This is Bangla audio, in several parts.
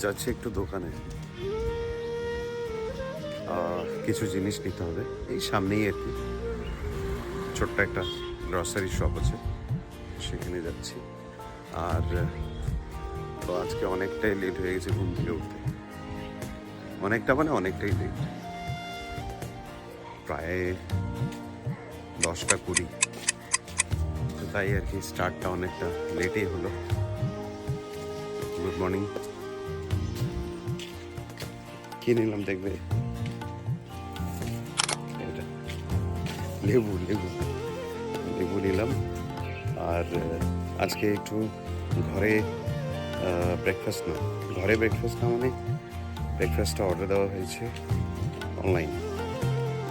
যাচ্ছি একটু দোকানে। কিছু জিনিস নিতে হবে। এই সামনেই আর কি। ছোট্ট একটা গ্রসারি শপ আছে। সেখানে যাচ্ছি। আর, তো আজকে অনেকটাই লেট হয়ে গেছে ঘুম থেকে উঠতে। অনেকটা মানে অনেকটাই লেট প্রায় দশটা কুড়ি। তাই আর কি স্টার্টটা অনেকটা লেটেই হলো। গুড মর্নিং কি নিলাম, দেখবে। লেবু লেবু। লেবু নিলাম। আর আজকে একটু ঘরে ব্রেকফাস্ট না। ঘরে ব্রেকফাস্ট না মানে ব্রেকফাস্টটা অর্ডার দেওয়া হয়েছে অনলাইন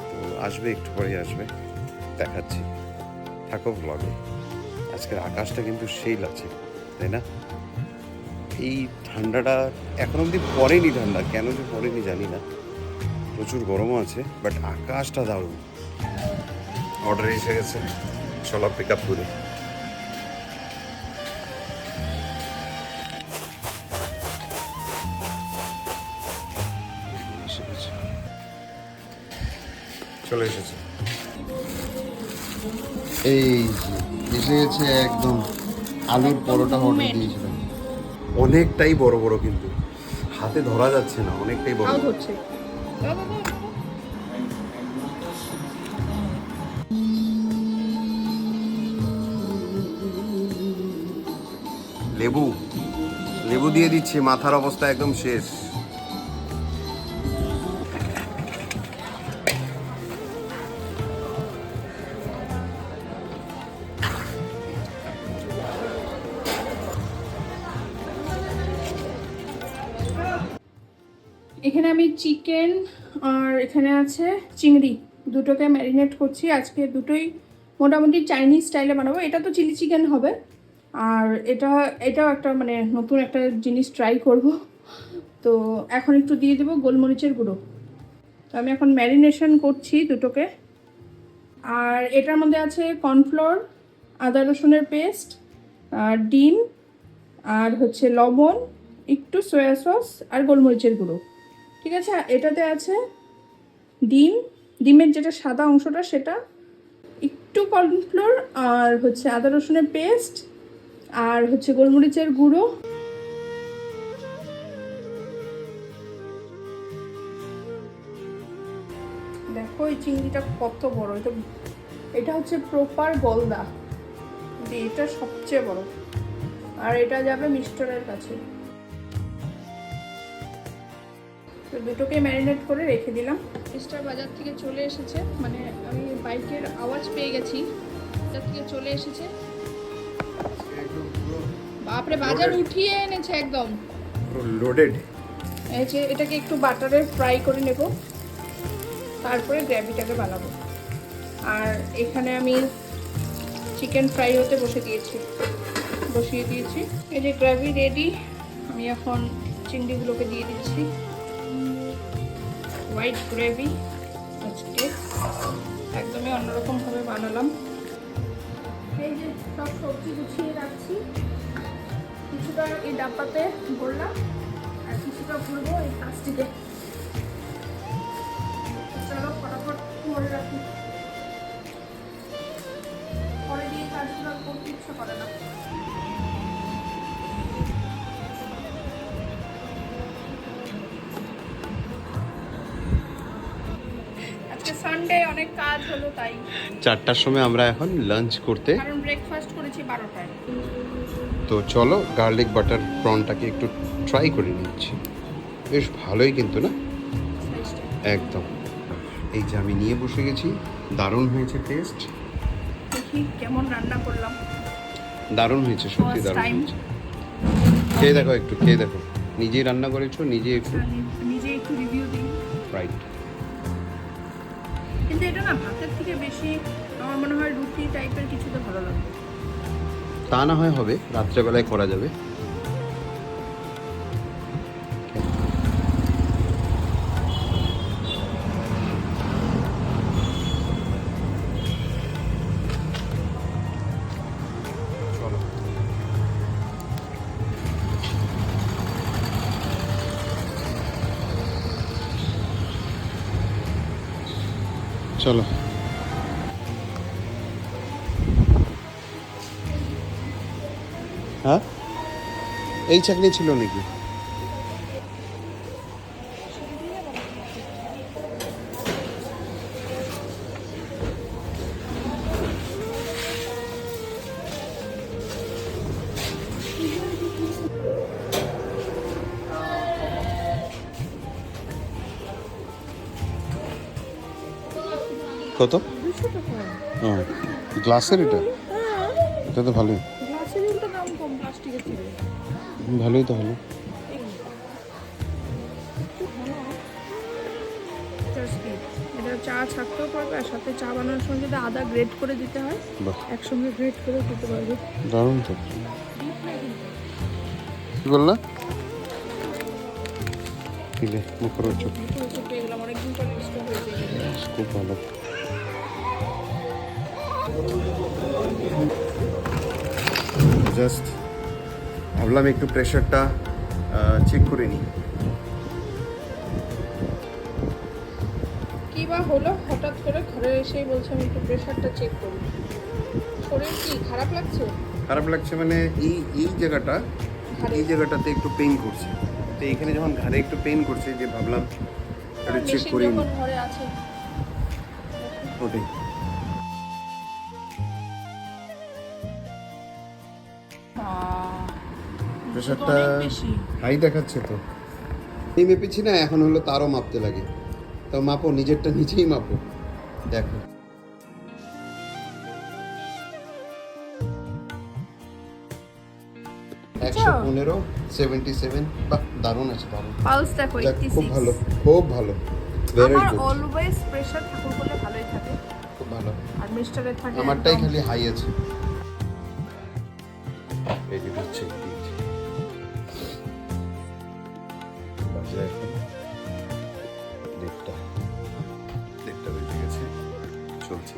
তো আসবে, একটু পরে আসবে। দেখাচ্ছি। থাকো ব্লগে আজকের আকাশটা কিন্তু সেই লাগছে, তাই না? এই ঠান্ডাটা এখন অবধি পড়েনি ঠান্ডা। কেন যে পড়েনি জানি না। প্রচুর গরমও আছে বাট আকাশটা দারুণ। অর্ডার এসে গেছে। চলো পিক আপ করে। চলে এসেছে। এই এসে গেছে একদম আলুর পরোটা অর্ডার দিয়েছিলাম অনেকটাই বড় বড় কিন্তু। হাতে ধরা যাচ্ছে না অনেকটাই বড় হচ্ছে লেবু লেবু দিয়ে দিচ্ছে মাথার অবস্থা একদম শেষ। এখানে আমি চিকেন আর এখানে আছে চিংড়ি। দুটোকে ম্যারিনেট করছি। আজকে দুটোই মোটামুটি চাইনিজ স্টাইলে বানাবো। এটা তো চিলি চিকেন হবে। আর এটা, এটাও একটা মানে নতুন একটা জিনিস ট্রাই করব। তো এখন একটু দিয়ে দেবো গোলমরিচের গুঁড়ো। তো আমি এখন ম্যারিনেশন করছি দুটোকে। আর এটার মধ্যে আছে কর্নফ্লোর আদা রসুনের পেস্ট আর ডিম, আর হচ্ছে লবণ, একটু সয়া সস আর গোলমরিচের গুঁড়ো। ঠিক আছে? এটাতে আছে ডিম। ডিমের যেটা সাদা অংশটা, সেটা একটু কর্নফ্লোর আর হচ্ছে আদা রসুনের পেস্ট আর হচ্ছে গোলমরিচের গুঁড়ো। দেখো এই চিংড়িটা কত বড়। এটা এটা হচ্ছে প্রপার গলদা। এটা সবচেয়ে বড়। আর এটা যাবে মিস্টারের কাছে। তো দুটোকে ম্যারিনেট করে রেখে দিলাম। স্টার বাজার থেকে চলে এসেছে। মানে আমি বাইকের আওয়াজ পেয়ে গেছি। বাজার থেকে চলে এসেছে। বাপরে বাজার উঠিয়ে এনেছে একদম। লোডেড এই যে এটাকে একটু বাটারে ফ্রাই করে নেব। তারপরে গ্রেভিটাকে বানাবো। আর এখানে আমি চিকেন ফ্রাই হতে বসে দিয়েছি। বসিয়ে দিয়েছি। এই যে গ্রেভি রেডি আমি এখন চিংড়িগুলোকে দিয়ে দিচ্ছি। হোয়াইট গ্রেভি আজকে। একদমই অন্যরকমভাবে বানালাম। এই যে সব সবজি গুছিয়ে রাখছি। কিছুটা এই ডাব্বাতে ভরলাম আর কিছুটা ভরবো এই প্লাস্টিকে চলো ফটাফট ভরে রাখি। পরে দিয়ে কাজগুলো করতে ইচ্ছা করে না। সানডে অনেক কাজ হলো তাই। চারটার সময় আমরা এখন লাঞ্চ করতে। কারণ ব্রেকফাস্ট করেছি বারোটায়। তো চলো গার্লিক বাটার প্রনটাকে একটু ট্রাই করে নিচ্ছি। বেশ ভালোই কিন্তু না? একদম। এই যে আমি নিয়ে বসে গেছি দারুণ হয়েছে টেস্ট দেখি কেমন রান্না করলাম? দারুণ হয়েছে সত্যি দারুণ হয়েছে। খেয়ে দেখো একটু খেয়ে দেখো। নিজেই রান্না করেছ নিজে একটু এটা না ভাতের থেকে বেশি আমার মনে হয় রুটি টাইপের কিছুতে ভালো লাগবে তা না হয় হবে, রাত্রেবেলায় করা যাবে। চলো। হ্যাঁ? এই চাকরি ছিল নাকি? কত? দুশো গ্লাসের এটা? এটা তো ভালোই। ভালোই তো হলো Just eat. এটা চা ছাকতেও পারবে আর সাথে চা বানানোর সময় যদি আদা গ্রেট করে দিতে হয় একসঙ্গে গ্রেট করে দিতে পারবে দারুণ তো কি বললা দিলে এগুলো। খুব ভালো। জাস্ট ভাবলাম একটু প্রেশারটা চেক করে নিই। কি বা হলো? হঠাৎ করে ঘরে এসেই বলছে আমি একটু প্রেশারটা চেক করি শরীর কি খারাপ লাগছে? খারাপ লাগছে মানে এই এই জায়গাটা এই জায়গাটাতে একটু পেইন করছে। তো এখানে যখন ঘাড়ে একটু পেইন করছে যে ভাবলাম একটু চেক মেশিন করে নিই। ঘরে আছে। ওটাই। প্রেশারটা হাই দেখাচ্ছে তো। এই মেপেছি না এখন হলো তারও মাপতে লাগে। তো মাপো নিজেরটা নিজেই মাপো। দেখো। একশো পনেরো সেভেন্টি সেভেন বাহ দারুণ আছে দারুণ। পালস দেখো খুব ভালো খুব ভালো। ভেরি গুড অলওয়েজ প্রেশার ঠাকুর করলে ভালোই থাকে। খুব ভালো। আর মিস্টারের থাকে আমারটাই খালি হাই আছে। এই যে এখন দেড়টা বেজে গেছে চলছে।